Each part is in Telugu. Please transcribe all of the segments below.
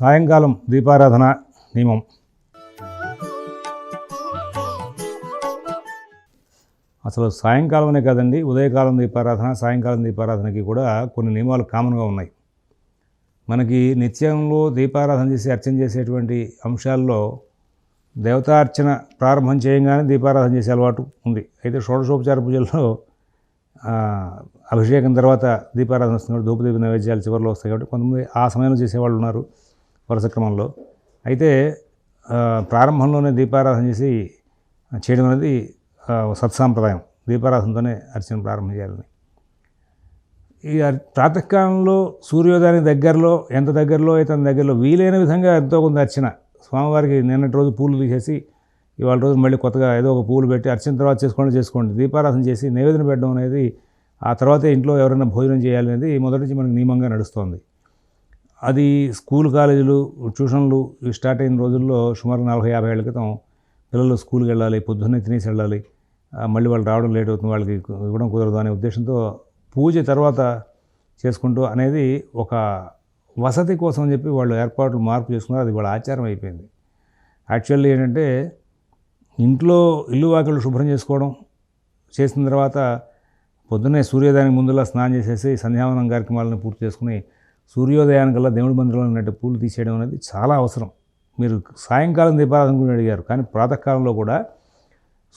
సాయంకాలం దీపారాధన నియమం. అసలు సాయంకాలమనే కాదండి ఉదయకాలం దీపారాధన సాయంకాలం దీపారాధనకి కూడా కొన్ని నియమాలు కామన్గా ఉన్నాయి. మనకి నిత్యంలో దీపారాధన చేసి అర్చన చేసేటువంటి అంశాల్లో దేవతార్చన ప్రారంభం చేయగానే దీపారాధన చేసే అలవాటు ఉంది. అయితే షోడశోపచార పూజల్లో అభిషేకం తర్వాత దీపారాధన వస్తుంది కాబట్టి ధూపదీప నైవేద్యాలు చివరిలో వస్తాయి కాబట్టి కొంతమంది ఆ సమయంలో చేసేవాళ్ళు ఉన్నారు. వరుస క్రమంలో. అయితే ప్రారంభంలోనే దీపారాధన చేసి చేయడం అనేది సత్సాంప్రదాయం. దీపారాధనతోనే అర్చన ప్రారంభం చేయాలని. ఈ ప్రాతకాలంలో సూర్యోదయానికి దగ్గరలో ఎంత దగ్గరలో అయితే అంత దగ్గరలో వీలైన విధంగా ఎంతో కొంత అర్చన. స్వామివారికి నిన్నటి రోజు పూలు తీసేసి ఇవాళ రోజు మళ్ళీ కొత్తగా ఏదో ఒక పూలు పెట్టి అర్చన తర్వాత చేసుకోండి చేసుకోండి. దీపారాధన చేసి నివేదన పెట్టడం అనేది ఆ తర్వాత ఇంట్లో ఎవరైనా భోజనం చేయాలనేది మొదటి నుంచి మనకి నియమంగా నడుస్తోంది. అది స్కూల్ కాలేజీలు ట్యూషన్లు ఇవి స్టార్ట్ అయిన రోజుల్లో సుమారు నలభై యాభై ఏళ్ళ క్రితం పిల్లలు స్కూల్కి వెళ్ళాలి పొద్దున్నే తినేసి వెళ్ళాలి. మళ్ళీ వాళ్ళు రావడం లేట్ అవుతుంది వాళ్ళకి ఇవ్వడం కుదరదు అనే ఉద్దేశంతో పూజ తర్వాత చేసుకుంటూ అనేది ఒక వసతి కోసం అని చెప్పి వాళ్ళు ఏర్పాట్లు మార్పు చేసుకున్నారు. అది వాళ్ళ ఆచారం అయిపోయింది. యాక్చువల్లీ ఏంటంటే ఇంట్లో ఇల్లు వాకిళ్ళు శుభ్రం చేసుకోవడం చేసిన తర్వాత పొద్దున్నే సూర్యోదయానికి ముందులా స్నానం చేసేసి సంధ్యావనం కార్యక్రమాలను పూర్తి చేసుకుని సూర్యోదయానికల్లా దేవుడి మందిరంలో ఉన్నట్టు పూలు తీసేయడం అనేది చాలా అవసరం. మీరు సాయంకాలం దీపారాధన గురించి అడిగారు. కానీ ప్రాతకాలంలో కూడా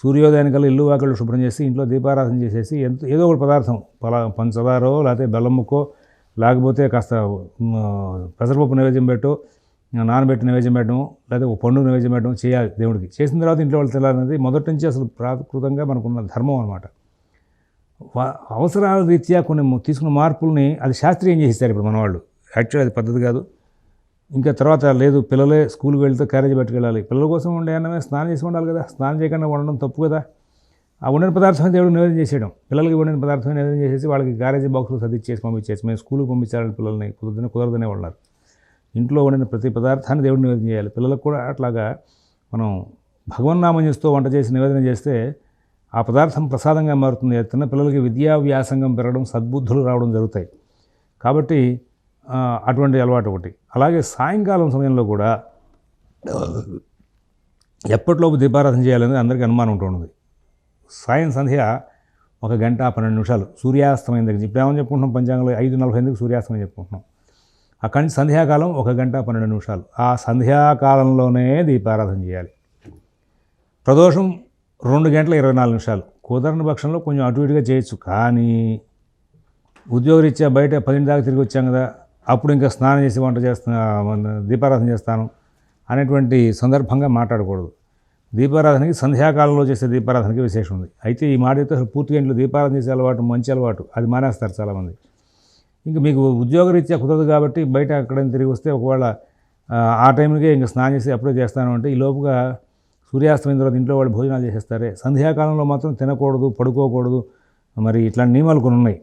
సూర్యోదయానికల్లా ఇల్లు వాకిళ్ళు శుభ్రం చేసి ఇంట్లో దీపారాధన చేసేసి ఎంత ఏదో ఒక పదార్థం పలా పంచదారో లేకపోతే బెల్లం ముక్కో లేకపోతే కాస్త పెసరపప్పు నైవేద్యం పెట్టు నానబెట్టి నైవేద్యం పెట్టడం లేదా ఒక పండు నైవేద్యం పెట్టడం చేయాలి దేవుడికి. చేసిన తర్వాత ఇంట్లో వాళ్ళు తినాలనేది మొదటి నుంచి అసలు ప్రాకృతంగా మనకున్న ధర్మం అనమాట అవసరాల రీత్యా కొన్ని తీసుకున్న మార్పుల్ని అది శాస్త్రీయం చేసేస్తారు ఇప్పుడు మనవాళ్ళు. యాక్చువల్ అది పద్ధతి కాదు. ఇంకా తర్వాత లేదు పిల్లలే స్కూల్కి వెళ్తే క్యారేజ్ పట్టుకెళ్ళాలి. పిల్లల కోసం ఉండే అన్నమే స్నానం చేసి ఉండాలి కదా. స్నానం చేయకుండా ఉండడం తప్పు కదా. ఆ వండిన పదార్థం దేవుడు నివేదన చేసేయడం. పిల్లలకి వండిన పదార్థం నివేదన చేసేసి వాళ్ళకి క్యారేజీ బాక్సులు సర్దిచ్చేసి పంపించేసి మేము స్కూల్కి పంపించాలని పిల్లల్ని. కుదరదని కుదరదనే ఉన్నారు. ఇంట్లో వండిన ప్రతి పదార్థాన్ని దేవుడు నివేదన చేయాలి. పిల్లలకు కూడా అట్లాగా మనం భగవన్నామం చేస్తూ వంట చేసి నివేదన చేస్తే ఆ పదార్థం ప్రసాదంగా మారుతుంది. తిన్న పిల్లలకి విద్యా వ్యాసంగం పెరగడం సద్బుద్ధులు రావడం జరుగుతాయి. కాబట్టి అటువంటి అలవాటు ఒకటి. అలాగే సాయంకాలం సమయంలో కూడా ఎప్పటిలోపు దీపారాధన చేయాలనేది అందరికీ అనుమానం ఉంటుంది సాయం సంధ్య ఒక గంట పన్నెండు నిమిషాలు. సూర్యాస్తమయం దగ్గర ఇప్పుడు ఏమని చెప్పుకుంటున్నాం? పంచాంగంలో ఐదు నలభై ఎనిమిదికి సూర్యాస్తమయం చెప్పుకుంటున్నాం. అక్కడి నుంచి సంధ్యాకాలం ఒక గంట పన్నెండు నిమిషాలు. ఆ సంధ్యాకాలంలోనే దీపారాధన చేయాలి. ప్రదోషం రెండు గంటల ఇరవై నాలుగు నిమిషాలు. కుదరని పక్షంలో కొంచెం అటు ఇటుగా చేయొచ్చు. కానీ ఉద్యోగరీత్యా బయట పదింటి దాకా తిరిగి వచ్చాం కదా అప్పుడు ఇంకా స్నానం చేసి వంట చేస్తున్నా దీపారాధన చేస్తాను అనేటువంటి సందర్భంగా మాట్లాడకూడదు. దీపారాధనకి సంధ్యాకాలంలో చేసే దీపారాధనకి విశేషం ఉంది. అయితే ఈ మాట అయితే అసలు పూర్తిగా ఇంట్లో దీపారాధన చేసే అలవాటు మంచి అలవాటు. అది మానేస్తారు చాలామంది. ఇంకా మీకు ఉద్యోగరీత్యా కుదరదు కాబట్టి బయట అక్కడ తిరిగి వస్తే ఒకవేళ ఆ, ఆ టైంకే ఇంకా స్నానం చేసి అప్పుడే చేస్తాను అంటే ఈ లోపుగా సూర్యాస్తమైన తర్వాత ఇంట్లో వాళ్ళు భోజనాలు చేసేస్తారే. సంధ్యాకాలంలో మాత్రం తినకూడదు పడుకోకూడదు. మరి ఇట్లాంటి నియమాలు కొన్ని ఉన్నాయి.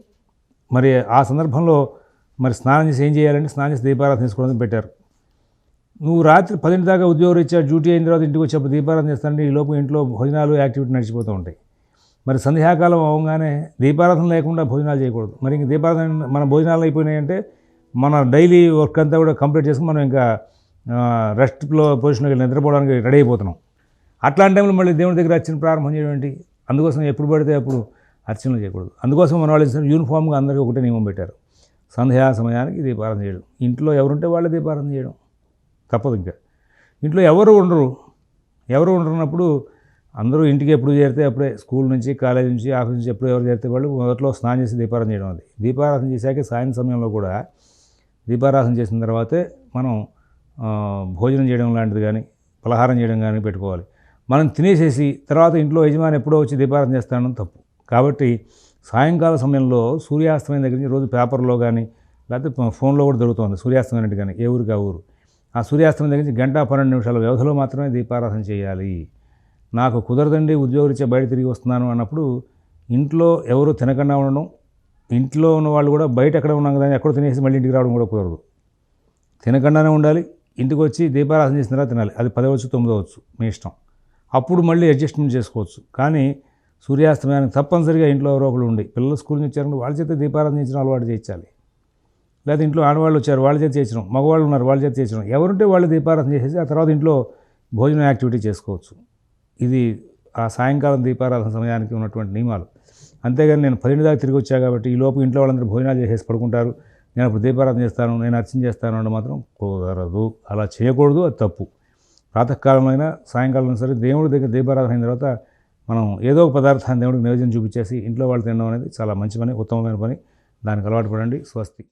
మరి ఆ సందర్భంలో మరి స్నానం చేసి ఏం చేయాలంటే స్నానం చేసి దీపారాధన చేసుకోవడం పెట్టారు. నువ్వు రాత్రి పదింటి దాకా ఉద్యోగరీత్యా డ్యూటీ అయిన తర్వాత ఇంటికి వచ్చేప్పుడు దీపారాధన చేస్తానంటే ఈ లోపు ఇంట్లో భోజనాలు యాక్టివిటీ నడిచిపోతూ ఉంటాయి. మరి సంధ్యాకాలం అవగానే దీపారాధన లేకుండా భోజనాలు చేయకూడదు. మరి ఇంక దీపారాధన మన భోజనాలు అయిపోయినాయంటే మన డైలీ వర్క్ అంతా కూడా కంప్లీట్ చేసుకుని మనం ఇంకా రెస్ట్లో పొజిషన్కి నిద్రపోవడానికి రెడీ అయిపోతున్నాం. అట్లాంటి టైంలో మళ్ళీ దేవుని దగ్గర అర్చన ప్రారంభం చేయడం అందుకోసం ఎప్పుడు పడితే అప్పుడు అర్చనలు చేయకూడదు. అందుకోసం మన వాళ్ళు యూనిఫామ్గా అందరికీ ఒకటే నియమం పెట్టారు. సంధ్యా సమయానికి దీపారాధన చేయడం. ఇంట్లో ఎవరుంటే వాళ్ళే దీపారాధన చేయడం. తప్పదు ఇంకా. ఇంట్లో ఎవరు ఉండరు. ఎవరు ఉండరున్నప్పుడు అందరూ ఇంటికి ఎప్పుడు చేరితే అప్పుడే స్కూల్ నుంచి కాలేజ్ నుంచి ఆఫీస్ నుంచి ఎప్పుడు ఎవరు చేరితే వాళ్ళు మొదట్లో స్నానం చేసి దీపారాధన చేయడం అది. దీపారాధన చేశాక సాయం సమయంలో కూడా దీపారాధన చేసిన తర్వాతే మనం భోజనం చేయడం లాంటిది కానీ పలహారం చేయడం కానీ పెట్టుకోవాలి. మనం తినేసేసి తర్వాత ఇంట్లో యజమాని ఎప్పుడో వచ్చి దీపారాధన చేస్తానని తప్పు. కాబట్టి సాయంకాల సమయంలో సూర్యాస్తమయం దగ్గర నుంచి రోజు పేపర్లో కానీ లేకపోతే ఫోన్లో కూడా దొరుకుతుంది సూర్యాస్తమయం కానీ ఏ ఊరికి ఆ ఊరు. ఆ సూర్యాస్తమయం దగ్గర నుంచి గంట పన్నెండు నిమిషాల వ్యవధిలో మాత్రమే దీపారాధన చేయాలి. నాకు కుదరదండి ఉద్యోగరీత్యా బయట తిరిగి వస్తున్నాను అన్నప్పుడు ఇంట్లో ఎవరు తినకుండా ఉండడం ఇంట్లో ఉన్న వాళ్ళు కూడా బయట ఎక్కడ ఉన్నాం కదా ఎక్కడ ఎక్కడో తినేసి మళ్ళీ ఇంటికి రావడం కూడా కుదరదు. తినకుండానే ఉండాలి ఇంటికి వచ్చి దీపారాధన చేసిన తర్వాత తినాలి. అది పదవచ్చు తొమ్మిదవచ్చు మీ ఇష్టం. అప్పుడు మళ్ళీ అడ్జస్ట్మెంట్ చేసుకోవచ్చు. కానీ సూర్యాస్తమయానికి తప్పనిసరిగా ఇంట్లో ఎవరో ఒకరు ఉండి పిల్లలు స్కూల్ నుంచి వచ్చారంటే వాళ్ళ చేత దీపారాధన చేసిన అలవాటు చేయించాలి. లేదా ఇంట్లో ఆడవాళ్ళు వచ్చారు వాళ్ళ చేత చేర్చడం మగవాళ్ళు ఉన్నారు వాళ్ళ చేత చేర్చడం ఎవరుంటే వాళ్ళు దీపారాధన చేసేసి ఆ తర్వాత ఇంట్లో భోజనం యాక్టివిటీ చేసుకోవచ్చు. ఇది ఆ సాయంకాలం దీపారాధన సమయానికి ఉన్నటువంటి నియమాలు. అంతేగాని నేను పదిహేను దాకా తిరిగి వచ్చా కాబట్టి ఈ లోపు ఇంట్లో వాళ్ళందరూ భోజనాలు చేసేసి పడుకుంటారు. నేను అప్పుడు దీపారాధన చేస్తాను నేను అర్చన చేస్తాను అంటే మాత్రం కుదరదు. అలా చేయకూడదు అది తప్పు. ప్రాతకాలమైనా సాయంకాలం సరే దేవుడి దగ్గర దీపారాధన అయిన తర్వాత మనం ఏదో ఒక పదార్థాన్ని దేవుడికి నివేదన చూపించేసి ఇంట్లో వాళ్ళు తినడం అనేది చాలా మంచి పని ఉత్తమమైన పని. దానికి అలవాటు పడండి. స్వస్తి.